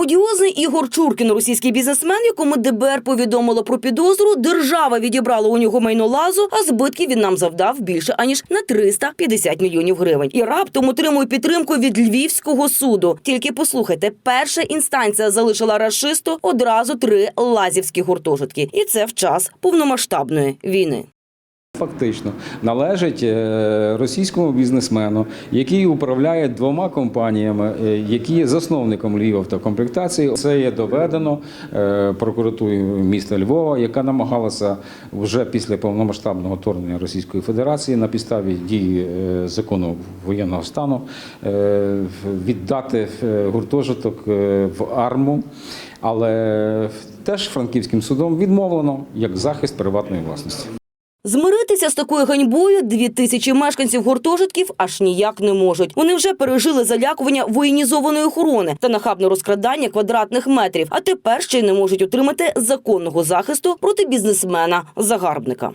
Одіозний Ігор Чуркін, російський бізнесмен, якому ДБР повідомило про підозру, держава відібрала у нього майно лазу, а збитків він нам завдав більше аніж на 350 мільйонів гривень. І раптом отримує підтримку від львівського суду. Тільки послухайте, перша інстанція залишила рашисту одразу три лазівські гуртожитки, і це в час повномасштабної війни. Фактично належить е, російському бізнесмену, який управляє двома компаніями, е, які є засновником Львівавтокомплектації. Це є доведено е, прокуратурою міста Львова, яка намагалася вже після повномасштабного вторгнення Російської Федерації на підставі дії закону воєнного стану віддати гуртожиток в арму. Але теж франківським судом відмовлено як захист приватної власності. Змиритися з такою ганьбою дві тисячі мешканців гуртожитків аж ніяк не можуть. Вони вже пережили залякування воєнізованої охорони та нахабне розкрадання квадратних метрів, а тепер ще й не можуть отримати законного захисту проти бізнесмена загарбника.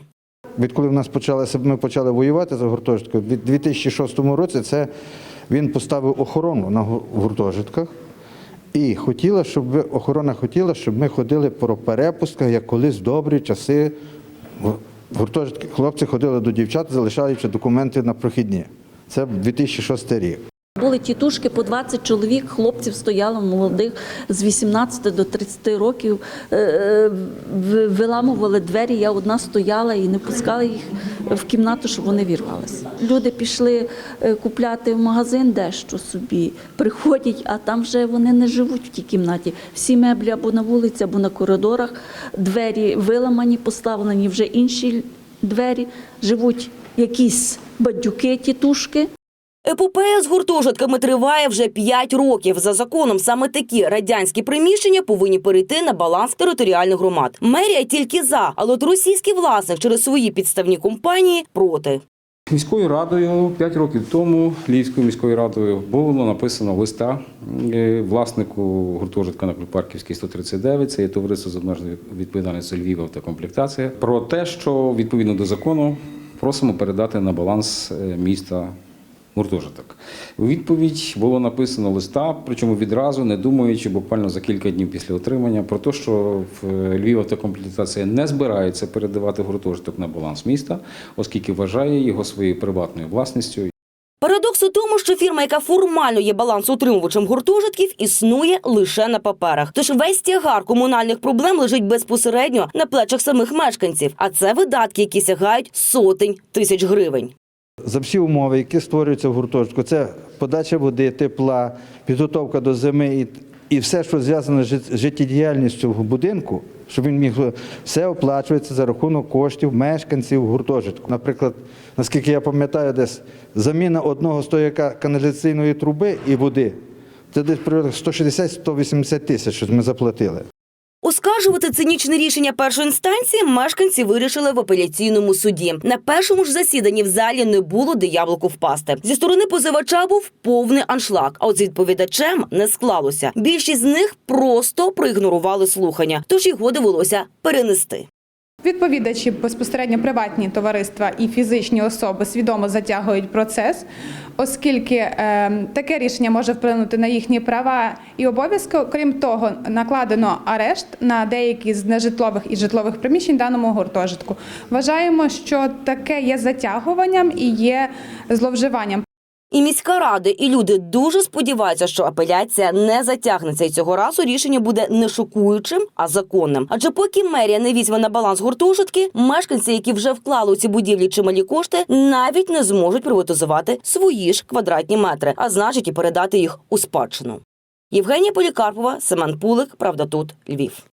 Відколи в нас почалося, ми почали воювати за гуртожитком, в 2006 році це він поставив охорону на гу- гуртожитках. І хотіла, щоб охорона хотіла, щоб ми ходили по перепустках, як колись добрі часи. Гу- Гуртожитки, хлопці ходили до дівчат, залишаючи документи на прохідні. Це 2006 рік. Були тітушки, по 20 чоловік, хлопців стояло молодих з 18 до 30 років. е, е, Виламували двері. Я одна стояла і не пускала їх в кімнату, щоб вони вірвалися. Люди пішли е, купляти в магазин дещо собі, приходять, а там вже вони не живуть в тій кімнаті. Всі меблі або на вулиці, або на коридорах. Двері виламані, поставлені вже інші двері. Живуть якісь бадюки, тітушки. Епопея з гуртожитками триває вже 5 років. За законом саме такі радянські приміщення повинні перейти на баланс територіальних громад. Мерія тільки за, але от російський власник через свої підставні компанії проти. Міською радою 5 років тому Львівською міською радою було написано листа е, власнику гуртожитка на Парківській 139, це є товариство з обмеженою відповідальністю Львів та комплектація, про те, що відповідно до закону просимо передати на баланс е, міста. Гуртожиток. У відповідь було написано листа, причому відразу, не думаючи, буквально за кілька днів після отримання, про те, що в Львів автокомплектація не збирається передавати гуртожиток на баланс міста, оскільки вважає його своєю приватною власністю. Парадокс у тому, що фірма, яка формально є балансоутримувачем гуртожитків, існує лише на паперах. Тож весь тягар комунальних проблем лежить безпосередньо на плечах самих мешканців, а це видатки, які сягають сотень тисяч гривень. За всі умови, які створюються в гуртожитку, це подача води, тепла, підготовка до зими і, і все, що зв'язане з жит- життєдіяльністю в будинку, щоб він міг все оплачується за рахунок коштів мешканців гуртожитку. Наприклад, наскільки я пам'ятаю, десь заміна одного стояка каналізаційної труби і води. Це десь приблизно 160-180 тисяч, що ми заплатили. Оскаржувати цинічне рішення першої інстанції мешканці вирішили в апеляційному суді. На першому ж засіданні в залі не було де яблуку впасти. Зі сторони позивача був повний аншлаг. А от з відповідачем не склалося. Більшість з них просто проігнорували слухання, тож його довелося перенести. Відповідачі безпосередньо приватні товариства і фізичні особи свідомо затягують процес, оскільки е, таке рішення може вплинути на їхні права і обов'язки. Крім того, накладено арешт на деякі з нежитлових і житлових приміщень даному гуртожитку. Вважаємо, що таке є затягуванням і є зловживанням. І міська рада, і люди дуже сподіваються, що апеляція не затягнеться, і цього разу рішення буде не шокуючим, а законним. Адже поки мерія не візьме на баланс гуртожитки, мешканці, які вже вклали у ці будівлі чималі кошти, навіть не зможуть приватизувати свої ж квадратні метри, а значить і передати їх у спадщину. Євгенія Полікарпова, Семен Пулик, правда тут Львів.